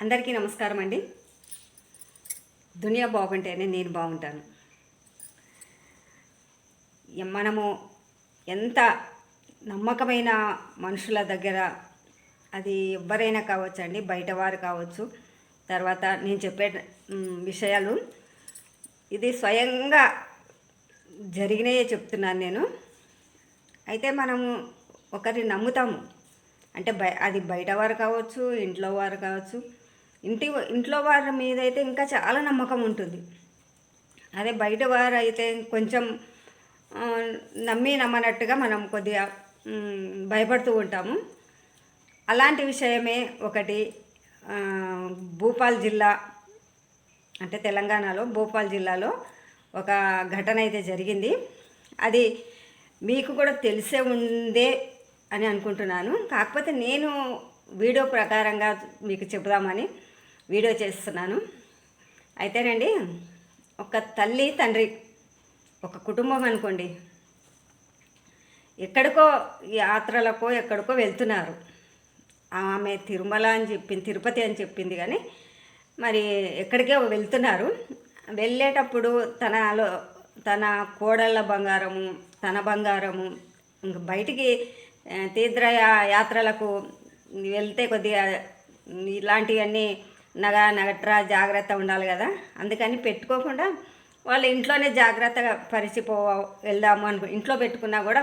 అందరికీ నమస్కారం అండి. దునియా బాగుంటేనే నేను బాగుంటాను. మనము ఎంత నమ్మకమైన మనుషుల దగ్గర అది ఎవరైనా కావచ్చు అండి బయట వారు కావచ్చు. తర్వాత నేను చెప్పే విషయాలు. ఇది స్వయంగా జరిగినాయే చెప్తున్నాను నేను. అయితే మనము ఒకరిని నమ్ముతాము. అంటే బయ అది బయట వారు కావచ్చు ఇంట్లో వారు కావచ్చు. ఇంటి ఇంట్లో వారి మీద అయితే ఇంకా చాలా నమ్మకం ఉంటుంది. అదే బయట వారు అయితే కొంచెం నమ్మి నమ్మనట్టుగా మనం కొద్దిగా భయపడుతూ ఉంటాము. అలాంటి విషయమే ఒకటి భూపాల్ జిల్లా అంటే తెలంగాణలో భూపాల్ జిల్లాలో ఒక ఘటన అయితే జరిగింది. అది మీకు కూడా తెలిసే ఉందే అని అనుకుంటున్నాను. కాకపోతే నేను వీడియో ప్రకారంగా మీకు చెబుదామని వీడియో చేస్తున్నాను. అయితేనండి ఒక తల్లి తండ్రి ఒక కుటుంబం అనుకోండి. ఎక్కడికో యాత్రలకో ఎక్కడికో వెళ్తున్నారు. ఆమె తిరుమల అని చెప్పింది తిరుపతి అని చెప్పింది కానీ మరి ఎక్కడికే వెళ్తున్నారు. వెళ్ళేటప్పుడు తనలో తన కోడళ్ళ బంగారము తన బంగారము ఇంక బయటికి తీర్థ యాత్రలకు వెళ్తే కొద్దిగా ఇలాంటివన్నీ నగ నగట్రా జాగ్రత్త ఉండాలి కదా. అందుకని పెట్టుకోకుండా వాళ్ళ ఇంట్లోనే జాగ్రత్తగా పరిచిపో వెళ్దాము అనుకో ఇంట్లో పెట్టుకున్నా కూడా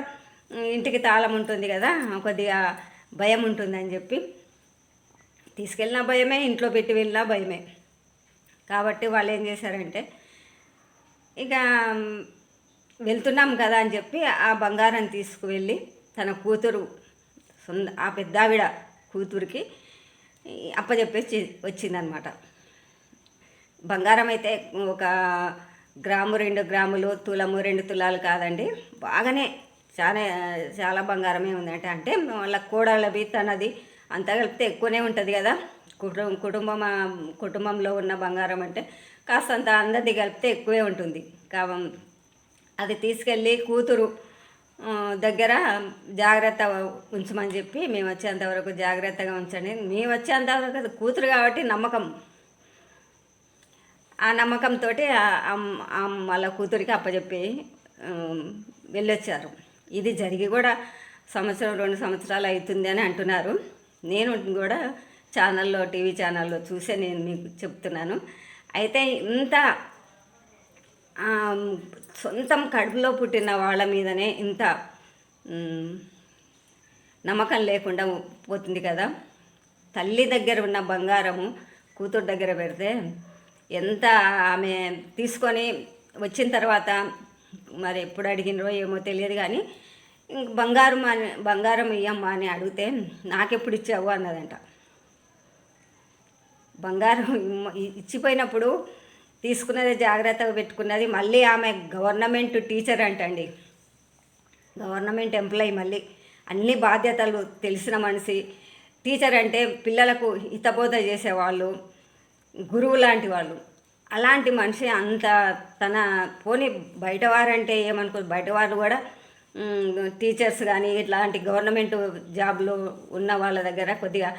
ఇంటికి తాళం ఉంటుంది కదా కొద్దిగా భయం ఉంటుందని చెప్పి. తీసుకెళ్ళిన భయమే ఇంట్లో పెట్టి వెళ్ళినా భయమే. కాబట్టి వాళ్ళు ఏం చేశారంటే ఇక వెళ్తున్నాం కదా అని చెప్పి ఆ బంగారం తీసుకువెళ్ళి తన కూతురు సొంత ఆ పెద్దావిడ కూతురికి అప్పచెప్పేసి వచ్చిందనమాట. బంగారం అయితే ఒక గ్రాము రెండు గ్రాములు తులము రెండు తులాలు కాదండి. బాగానే చాలా చాలా బంగారమే ఉందంటే అంటే వాళ్ళ కోడళ్ళవి తనది అంతా కలిపితే ఎక్కువనే ఉంటుంది కదా. కుటుంబం కుటుంబం కుటుంబంలో ఉన్న బంగారం అంటే కాస్తంత అందరిది కలిపితే ఎక్కువే ఉంటుంది. కావ అది తీసుకెళ్ళి కూతురు దగ్గర జాగ్రత్త ఉంచమని చెప్పి మేము వచ్చేంతవరకు జాగ్రత్తగా ఉంచండి. మేము వచ్చేంతవరకు అది కూతురు కాబట్టి నమ్మకం. ఆ నమ్మకంతో వాళ్ళ కూతురికి అప్పచెప్పి వెళ్ళొచ్చారు. ఇది జరిగి కూడా సంవత్సరం రెండు సంవత్సరాలు అవుతుంది అని అంటున్నారు. నేను కూడా ఛానల్లో టీవీ ఛానల్లో చూసే నేను మీకు చెప్తున్నాను. అయితే ఇంత సొంతం కడుపులో పుట్టిన వాళ్ళ మీదనే ఇంత నమ్మకం లేకుండా పోతుంది కదా. తల్లి దగ్గర ఉన్న బంగారము కూతురు దగ్గర పెడితే ఎంత ఆమె తీసుకొని వచ్చిన తర్వాత మరి ఎప్పుడు అడిగినరో ఏమో తెలియదు కానీ ఇంక బంగారం అని బంగారం ఇయ్యమ్మా అని అడిగితే నాకెప్పుడు ఇచ్చావు అన్నదంట. బంగారం ఇచ్చిపోయినప్పుడు తీసుకున్నది జాగ్రత్తగా పెట్టుకున్నది. మళ్ళీ ఆమె గవర్నమెంట్ టీచర్ అంటండి. గవర్నమెంట్ ఎంప్లాయీ మళ్ళీ. అన్ని బాధ్యతలు తెలిసిన మనిషి. టీచర్ అంటే పిల్లలకు హితబోధ చేసేవాళ్ళు గురువు లాంటి వాళ్ళు. అలాంటి మనిషి అంత తన పోనీ బయటవారంటే ఏమనుకో బయటవారు కూడా టీచర్స్ కానీ ఇట్లాంటి గవర్నమెంట్ జాబ్లో ఉన్న వాళ్ళ దగ్గర కొద్దిగా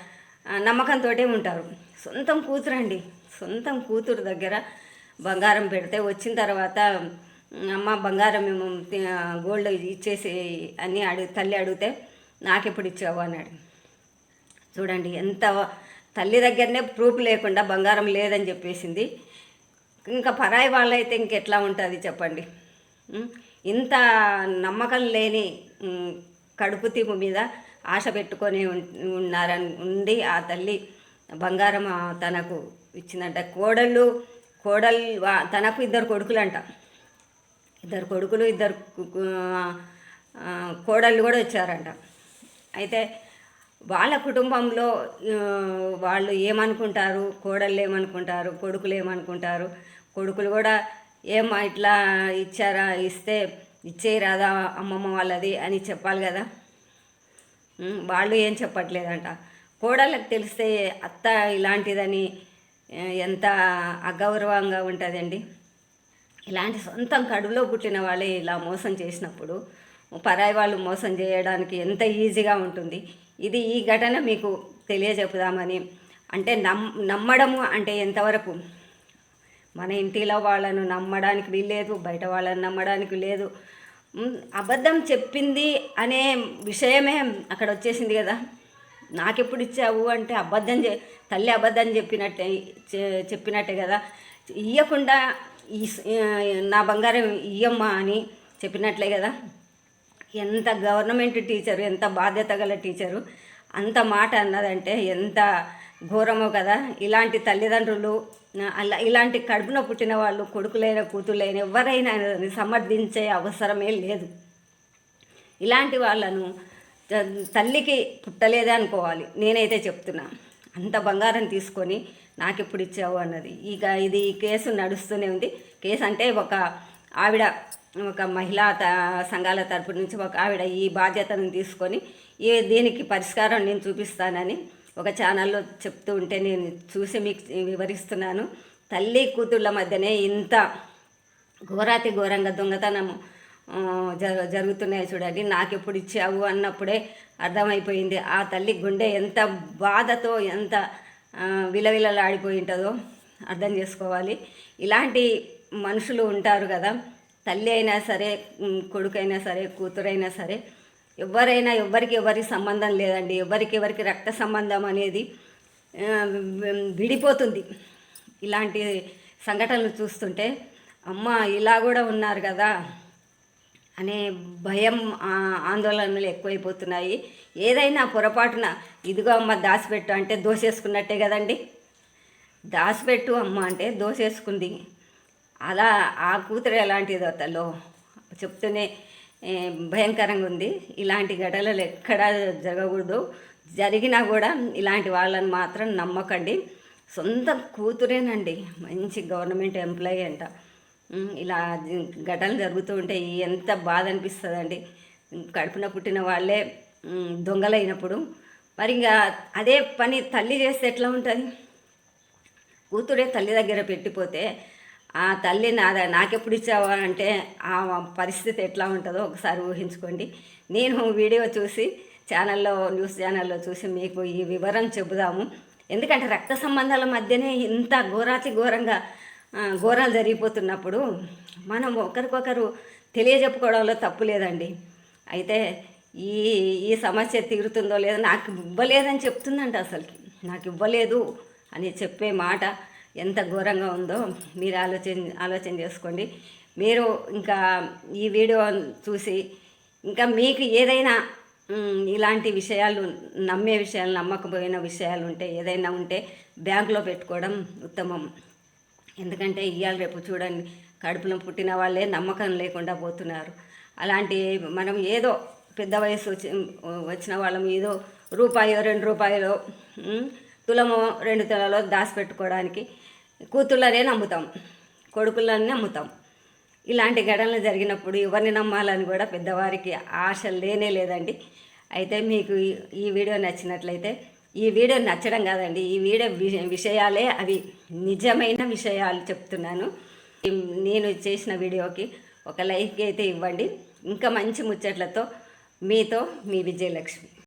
నమ్మకంతో ఉంటారు. సొంతం కూతురు అండి సొంతం కూతురు దగ్గర బంగారం పెడితే వచ్చిన తర్వాత అమ్మ బంగారం మేము గోల్డ్ ఇచ్చేసి అని అడుగు తల్లి అడిగితే నాకెప్పుడు ఇచ్చావు? అన్నాడు చూడండి ఎంత తల్లి దగ్గరనే ప్రూఫ్ లేకుండా బంగారం లేదని చెప్పేసింది. ఇంకా పరాయి వాళ్ళైతే ఇంకెట్లా ఉంటుంది చెప్పండి. ఇంత నమ్మకం లేని కడుపు తీపు మీద ఆశ పెట్టుకొని ఉన్నారని ఉండి ఆ తల్లి బంగారం తనకు ఇచ్చిందంట. కోడళ్ళు కోడలు వా- తనకు ఇద్దరు కొడుకులంట. ఇద్దరు కొడుకులు ఇద్దరు కోడళ్ళు కూడా వచ్చారంట. అయితే వాళ్ళ కుటుంబంలో వాళ్ళు ఏమనుకుంటారు? కోడళ్ళు ఏమనుకుంటారు? కొడుకులు ఏమనుకుంటారు? కొడుకులు కూడా ఏమా ఇట్లా ఇచ్చారా? ఇస్తే ఇచ్చేయరాదా అమ్మమ్మ వాళ్ళది అని చెప్పాలి కదా. వాళ్ళు ఏం చెప్పట్లేదంట. కోడళ్ళకి తెలిస్తే అత్త ఇలాంటిదని ఎంత అగౌరవంగా ఉంటుందండి. ఇలాంటి సొంతం కడుపులో పుట్టిన వాళ్ళే ఇలా మోసం చేసినప్పుడు పరాయి వాళ్ళు మోసం చేయడానికి ఎంత ఈజీగా ఉంటుంది. ఇది ఈ ఘటన మీకు తెలియజెప్పుదామని. అంటే నమ్ నమ్మడము అంటే ఎంతవరకు? మన ఇంటిలో వాళ్ళను నమ్మడానికి వీల్లేదు బయట వాళ్ళని నమ్మడానికి లేదు. అబద్ధం చెప్పింది అనే విషయమే అక్కడ వచ్చేసింది కదా. నాకెప్పుడు ఇచ్చావు అంటే అబద్ధం చె తల్లి అబద్ధం చెప్పినట్టే చె- చెప్పినట్టే కదా. ఇయ్యకుండా ఈ నా బంగారం ఇయ్యమ్మా అని చెప్పినట్లే కదా. ఎంత గవర్నమెంట్ టీచరు ఎంత బాధ్యత గల టీచరు అంత మాట అన్నదంటే ఎంత ఘోరమో కదా. ఇలాంటి తల్లిదండ్రులు అలా ఇలాంటి కడుపున పుట్టిన వాళ్ళు కొడుకులైన కూతుళ్ళైన ఎవరైనా సమర్థించే అవసరమే లేదు. ఇలాంటి వాళ్ళను తల్లికి పుట్టలేదే అనుకోవాలి. నేనైతే చెప్తున్నా. అంత బంగారం తీసుకొని నాకు ఎప్పుడు ఇచ్చావు అన్నది. ఇక ఇది ఈ కేసు నడుస్తూనే ఉంది. కేసు అంటే ఒక ఆవిడ ఒక మహిళా త సంఘాల తరపు నుంచి ఒక ఆవిడ ఈ బాధ్యతను తీసుకొని ఈ దీనికి పరిష్కారం నేను చూపిస్తానని ఒక ఛానల్లో చెప్తూ ఉంటే నేను చూసి మీకు వివరిస్తున్నాను. తల్లి కూతుళ్ళ మధ్యనే ఇంత ఘోరాతి ఘోరంగా దొంగతనము జరు జరుగుతున్నాయి చూడండి. నాకు ఎప్పుడు ఇచ్చావు అన్నప్పుడే అర్థమైపోయింది. ఆ తల్లి గుండె ఎంత బాధతో ఎంత విలవిలలాడిపోయి ఉంటుందో అర్థం చేసుకోవాలి. ఇలాంటి మనుషులు ఉంటారు కదా. తల్లి అయినా సరే కొడుకైనా సరే కూతురైనా సరే ఎవరైనా ఎవరికి ఎవరికి సంబంధం లేదండి. ఎవరికి ఎవరికి రక్త సంబంధం అనేది విడిపోతుంది. ఇలాంటి సంఘటనలు చూస్తుంటే అమ్మ ఇలా కూడా ఉన్నారు కదా. అనే భయం ఆందోళనలు ఎక్కువైపోతున్నాయి. ఏదైనా పొరపాటున ఇదిగో అమ్మ దాచిపెట్టు అంటే దోసేసుకున్నట్టే కదండి. దాచిపెట్టు అమ్మ అంటే దోసేసుకుంది. అలా ఆ కూతురు ఎలాంటిదో తలో చెప్తూనే భయంకరంగా ఉంది. ఇలాంటి ఘటనలు ఎక్కడా జరగకూడదు. జరిగినా కూడా ఇలాంటి వాళ్ళని మాత్రం నమ్మకండి. సొంత కూతురేనండి. మంచి గవర్నమెంట్ ఎంప్లాయీ అంట. ఇలా ఘటనలు జరుగుతూ ఉంటే ఎంత బాధ అనిపిస్తుందండి. కడుపున పుట్టిన వాళ్ళే దొంగలైనప్పుడు. మరి ఇంకా అదే పని తల్లి చేస్తే ఎట్లా ఉంటుంది? కూతురే తల్లి దగ్గర పెట్టిపోతే ఆ తల్లి నా నాకెప్పుడు ఇచ్చావా అంటే ఆ పరిస్థితి ఎట్లా ఉంటుందో ఒకసారి ఊహించుకోండి. నేను వీడియో చూసి ఛానల్లో న్యూస్ ఛానల్లో చూసి మీకు ఈ వివరం చెబుదాము. ఎందుకంటే రక్త సంబంధాల మధ్యనే ఇంత ఘోరాతి ఘోరంగా ఘోరాలు జరిగిపోతున్నప్పుడు మనం ఒకరికొకరు తెలియజెప్పుకోవడంలో తప్పు లేదండి. అయితే ఈ ఈ సమస్య తీరుతుందో లేదో నాకు ఇవ్వలేదని చెప్తుందంట అసలుకి. నాకు ఇవ్వలేదు అని చెప్పే మాట ఎంత ఘోరంగా ఉందో మీరు ఆలోచన ఆలోచన చేసుకోండి. మీరు ఇంకా ఈ వీడియో చూసి ఇంకా మీకు ఏదైనా ఇలాంటి విషయాలు నమ్మే విషయాలు నమ్మకపోయిన విషయాలు ఉంటే ఏదైనా ఉంటే బ్యాంకులో పెట్టుకోవడం ఉత్తమం. ఎందుకంటే ఇవాళ రేపు చూడండి కడుపులో పుట్టిన వాళ్ళే నమ్మకం లేకుండా పోతున్నారు. అలాంటి మనం ఏదో పెద్ద వయసు వచ్చి వచ్చిన వాళ్ళం ఏదో రూపాయో రెండు రూపాయలు తులము తులమో రెండు తులలో దాచిపెట్టుకోవడానికి కూతుళ్ళనే నమ్ముతాం కొడుకులని నమ్ముతాం. ఇలాంటి ఘటనలు జరిగినప్పుడు ఎవరిని నమ్మాలని కూడా పెద్దవారికి ఆశ లేనే లేదండి. అయితే మీకు ఈ వీడియో నచ్చినట్లయితే ఈ వీడియో నచ్చడం కాదండి. ఈ వీడియో వి- విషయాలే అవి నిజమైన విషయాలు చెప్తున్నాను. నేను చేసిన వీడియోకి ఒక లైక్ అయితే ఇవ్వండి. ఇంకా మంచి ముచ్చట్లతో మీతో మీ విజయలక్ష్మి.